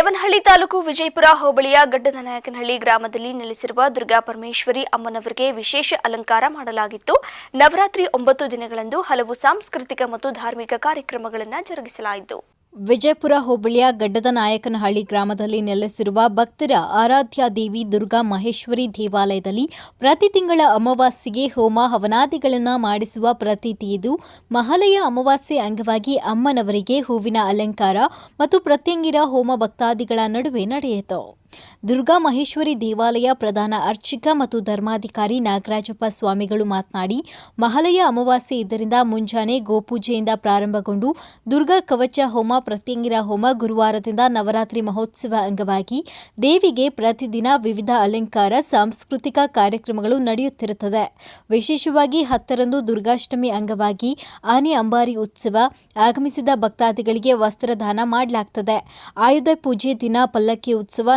ದೇವನಹಳ್ಳಿ ತಾಲೂಕು ವಿಜಯಪುರ ಹೋಬಳಿಯ ಗಡ್ಡದನಾಯಕನಹಳ್ಳಿ ಗ್ರಾಮದಲ್ಲಿ ನೆಲೆಸಿರುವ ದುರ್ಗಾ ಪರಮೇಶ್ವರಿ ಅಮ್ಮನವರಿಗೆ ವಿಶೇಷ ಅಲಂಕಾರ ಮಾಡಲಾಗಿತ್ತು. ನವರಾತ್ರಿ ಒಂಬತ್ತು ದಿನಗಳಂದು ಹಲವು ಸಾಂಸ್ಕೃತಿಕ ಮತ್ತು ಧಾರ್ಮಿಕ ಕಾರ್ಯಕ್ರಮಗಳನ್ನು ಜರುಗಿಸಲಾಯಿತು. ವಿಜಯಪುರ ಹೋಬಳಿಯ ಗಡ್ಡದ ನಾಯಕನಹಳ್ಳಿ ಗ್ರಾಮದಲ್ಲಿ ನೆಲೆಸಿರುವ ಭಕ್ತರ ಆರಾಧ್ಯ ದೇವಿ ದುರ್ಗಾ ಮಹೇಶ್ವರಿ ದೇವಾಲಯದಲ್ಲಿ ಪ್ರತಿ ತಿಂಗಳ ಅಮಾವಾಸ್ಯೆಗೆ ಹೋಮ ಹವನಾದಿಗಳನ್ನು ಮಾಡಿಸುವ ಪ್ರತೀತಿ ಇದು. ಮಹಾಲಯ ಅಮಾವಾಸ್ಯೆ ಅಂಗವಾಗಿ ಅಮ್ಮನವರಿಗೆ ಹೂವಿನ ಅಲಂಕಾರ ಮತ್ತು ಪ್ರತ್ಯಂಗಿರ ಹೋಮ ಭಕ್ತಾದಿಗಳ ನಡುವೆ ನಡೆಯಿತು. ದುರ್ಗಾ ಮಹೇಶ್ವರಿ ದೇವಾಲಯ ಪ್ರಧಾನ ಅರ್ಚಕ ಮತ್ತು ಧರ್ಮಾಧಿಕಾರಿ ನಾಗರಾಜಪ್ಪ ಸ್ವಾಮಿಗಳು ಮಾತನಾಡಿ ಮಹಾಲಯ ಅಮಾವಾಸ್ಯೆ ಇದರಿಂದ ಮುಂಜಾನೆ ಗೋಪೂಜೆಯಿಂದ ಪ್ರಾರಂಭಗೊಂಡು ದುರ್ಗಾ ಕವಚ ಹೋಮ, ಪ್ರತ್ಯಂಗಿರ ಹೋಮ ಗುರುವಾರದಿಂದ ನವರಾತ್ರಿ ಮಹೋತ್ಸವ ಅಂಗವಾಗಿ ದೇವಿಗೆ ಪ್ರತಿದಿನ ವಿವಿಧ ಅಲಂಕಾರ, ಸಾಂಸ್ಕೃತಿಕ ಕಾರ್ಯಕ್ರಮಗಳು ನಡೆಯುತ್ತಿರುತ್ತದೆ. ವಿಶೇಷವಾಗಿ ಹತ್ತರಂದು ದುರ್ಗಾಷ್ಟಮಿ ಅಂಗವಾಗಿ ಆನೆ ಅಂಬಾರಿ ಉತ್ಸವ ಆಗಮಿಸಿದ ಭಕ್ತಾದಿಗಳಿಗೆ ವಸ್ತ್ರದಾನ ಮಾಡಲಾಗುತ್ತದೆ ಆಯುಧ ಪೂಜೆ ದಿನ ಪಲ್ಲಕ್ಕಿ ಉತ್ಸವ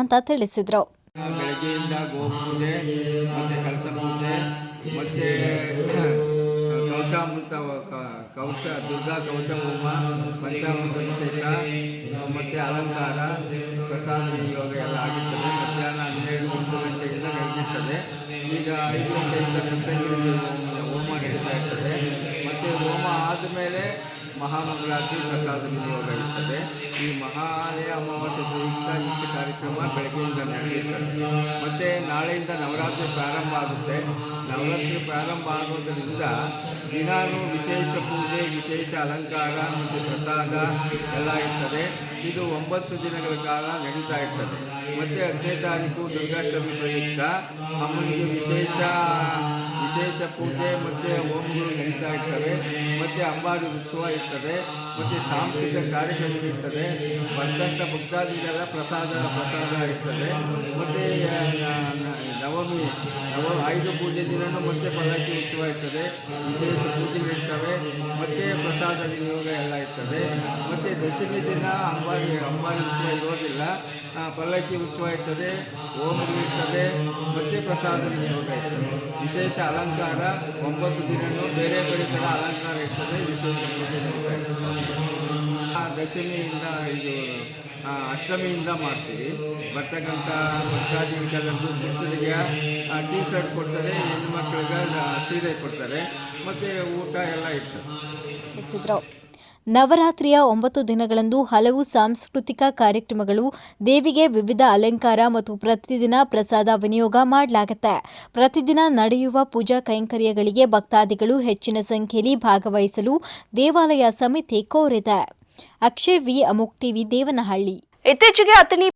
ಅಂತ ತಿಳಿಸಿದರು. ಬೆಳಗ್ಗೆಯಿಂದ ಗೋಪೂಜೆ ಮತ್ತೆ ಕಳಸ ಮತ್ತು ಕವಚಾಮೃತ ಕವಚ, ದುರ್ಗಾ ಕವಚ ಹೋಮ ಪಂಚಾಮೃತ ಅಭಿಷೇಕ ಮತ್ತು ಅಲಂಕಾರ, ಪ್ರಸಾದ ನಿಯೋಗ ಎಲ್ಲ ಆಗುತ್ತದೆ ಮಧ್ಯಾಹ್ನ ಹನ್ನೆರಡು ಒಂದು ಗಂಟೆಯಿಂದ ನಡೆಯುತ್ತದೆ. ಈಗ ಐದು ಗಂಟೆಯಿಂದ ಕೃತಜ್ಞತೆ ಹೋಮ ನಡೀತಾ ಇರ್ತದೆ. ಮತ್ತೆ ಹೋಮ ಆದಮೇಲೆ ಮಹಾಮಂಗಳಾರತಿ ಪ್ರಸಾದ ಇರ್ತದೆ ಈ ಮಹಾಲಯ ಅಮಾವಾಸ್ಯೆ ಪ್ರಯುಕ್ತ ಈ ಕಾರ್ಯಕ್ರಮ ಬೆಳಗ್ಗೆಯಿಂದ ನಡೆಯುತ್ತದೆ. ಮತ್ತು ನಾಳೆಯಿಂದ ನವರಾತ್ರಿ ಪ್ರಾರಂಭ ಆಗುತ್ತೆ. ನವರಾತ್ರಿ ಪ್ರಾರಂಭ ಆಗೋದರಿಂದ ದಿನಾನು ವಿಶೇಷ ಪೂಜೆ, ವಿಶೇಷ ಅಲಂಕಾರ, ಮತ್ತು ಪ್ರಸಾದ ಎಲ್ಲ ಇರ್ತದೆ. ಇದು ಒಂಬತ್ತು ದಿನಗಳ ಕಾಲ ನಡೀತಾ ಇರ್ತದೆ. ಮತ್ತು ಹತ್ತನೇ ತಾರೀಕು ದುರ್ಗಾಷ್ಟಮಿ ಪ್ರಯುಕ್ತ. ಅಮ್ಮನಿಗೆ ವಿಶೇಷ ವಿಶೇಷ ಪೂಜೆ ಮತ್ತು ಹೋಮಗಳು ನಡೀತಾ ಇರ್ತವೆ. ಮತ್ತು ಅಂಬಾರಿ ಉತ್ಸವ ಇರ್ತದೆ, ಮತ್ತು ಸಾಂಸ್ಕೃತಿಕ ಕಾರ್ಯಕ್ರಮ ಇರ್ತದೆ ಬಂದಂಥ ಭಕ್ತಾದಿಗಳ ಪ್ರಸಾದ ಪ್ರಸಾದ ಇರ್ತದೆ, ಮತ್ತು ನವಮಿ, ನವ ಆಯುಧ ಪೂಜೆ ದಿನವೂ ಮತ್ತೆ ಪಲ್ಲಕ್ಕಿ ಉತ್ಸವ ಇರ್ತದೆ, ವಿಶೇಷ ಪೂಜೆಗಳಿರ್ತವೆ ಮತ್ತೆ ಪ್ರಸಾದ ವಿನಿಯೋಗ ಎಲ್ಲ ಇರ್ತದೆ, ಮತ್ತು ದಶಮಿ ದಿನ ಅಂಬಾರಿ ಅಂಬಾರಿ ಉತ್ಸವ ಇರೋದಿಲ್ಲ ಪಲ್ಲಕ್ಕಿ ಉತ್ಸವ ಇರ್ತದೆ ಇರ್ತದೆ, ಮತ್ತು ಪ್ರಸಾದ ವಿನಿಯೋಗ ಇರ್ತದೆ. ವಿಶೇಷ ಅಲಂಕಾರ, ಒಂಬತ್ತು ದಿನವೂ ಬೇರೆ ಬೇರೆ ಥರ ಅಲಂಕಾರ ಇರ್ತದೆ, ವಿಶೇಷ ಪೂಜೆ ದಶಮಿಯಿಂದ ಇದು ಅಷ್ಟಮಿಯಿಂದ ಮಾಡ್ತೀವಿ. ಬರ್ತಕ್ಕಂಥ ಭಕ್ತಾದಿಗಳಿಗೆಲ್ಲರಿಗೂ ಪುರುಷರಿಗೆ ಟೀ ಶರ್ಟ್ ಕೊಡ್ತಾರೆ ಹೆಣ್ಮಕ್ಳಿಗೆ ಮಕ್ಕಳಿಗೆ ಸೀರೆ ಕೊಡ್ತಾರೆ. ಮತ್ತು ಊಟ ಎಲ್ಲ ಇತ್ತು ನವರಾತ್ರಿಯ ಒಂಬತ್ತು ದಿನಗಳಂದು ಹಲವು ಸಾಂಸ್ಕೃತಿಕ ಕಾರ್ಯಕ್ರಮಗಳು, ದೇವಿಗೆ ವಿವಿಧ ಅಲಂಕಾರ ಮತ್ತು ಪ್ರತಿದಿನ ಪ್ರಸಾದ ವಿನಿಯೋಗ ಮಾಡಲಾಗುತ್ತೆ. ಪ್ರತಿದಿನ ನಡೆಯುವ ಪೂಜಾ ಕೈಂಕರ್ಯಗಳಿಗೆ ಭಕ್ತಾದಿಗಳು ಹೆಚ್ಚಿನ ಸಂಖ್ಯೆಯಲ್ಲಿ ಭಾಗವಹಿಸಲು ದೇವಾಲಯ ಸಮಿತಿ ಕೋರಿದೆ. ಅಕ್ಷಯ್ ವಿ. ಅಮುಕ್ ಟಿವಿ, ದೇವನಹಳ್ಳಿ. ಇತ್ತೀಚೆಗೆ ಅತನಿ